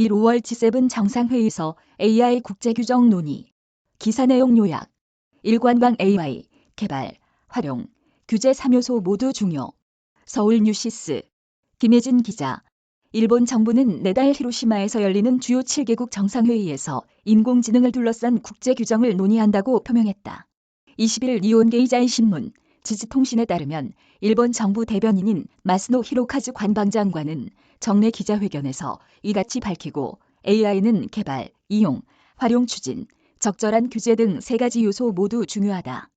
1 5월 G7 정상회의에서 AI 국제규정 논의. 기사 내용 요약. 일관광 AI 개발, 활용, 규제 3요소 모두 중요. 서울 뉴시스. 김혜진 기자. 일본 정부는 내달 히로시마에서 열리는 주요 7개국 정상회의에서 인공지능을 둘러싼 국제 규정을 논의한다고 표명했다. 20일 니온게이자이 신문, 지지통신에 따르면 일본 정부 대변인인 마스노 히로카즈 관방장관은 정례 기자회견에서 이같이 밝히고 AI는 개발, 이용, 활용 추진, 적절한 규제 등 세 가지 요소 모두 중요하다.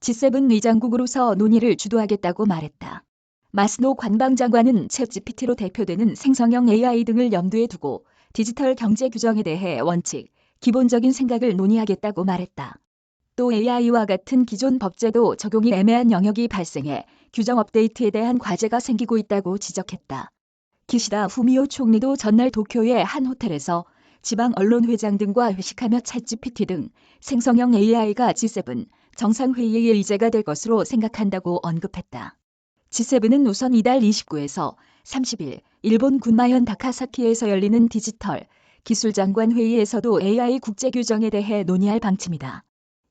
G7 의장국으로서 논의를 주도하겠다고 말했다. 마스노 관방장관은 챗 GPT로 대표되는 생성형 AI 등을 염두에 두고 디지털 경제 규정에 대해 원칙, 기본적인 생각을 논의하겠다고 말했다. 또 AI와 같은 기존 법제도 적용이 애매한 영역이 발생해 규정 업데이트에 대한 과제가 생기고 있다고 지적했다. 기시다 후미오 총리도 전날 도쿄의 한 호텔에서 지방 언론 회장 등과 회식하며 챗GPT 등 생성형 AI가 G7 정상회의의 의제가 될 것으로 생각한다고 언급했다. G7은 우선 이달 29에서 30일 일본 군마현 다카사키에서 열리는 디지털 기술장관 회의에서도 AI 국제 규정에 대해 논의할 방침이다.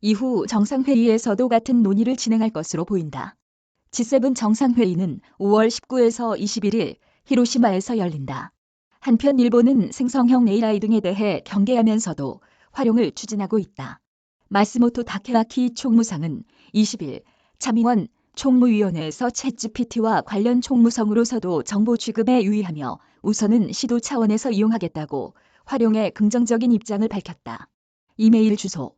이후 정상회의에서도 같은 논의를 진행할 것으로 보인다. G7 정상회의는 5월 19에서 21일 히로시마에서 열린다. 한편 일본은 생성형 AI 등에 대해 경계하면서도 활용을 추진하고 있다. 마스모토 다케아키 총무상은 20일 참의원 총무위원회에서 챗GPT와 관련 총무성으로서도 정보 취급에 유의하며 우선은 시도 차원에서 이용하겠다고 활용에 긍정적인 입장을 밝혔다. 이메일 주소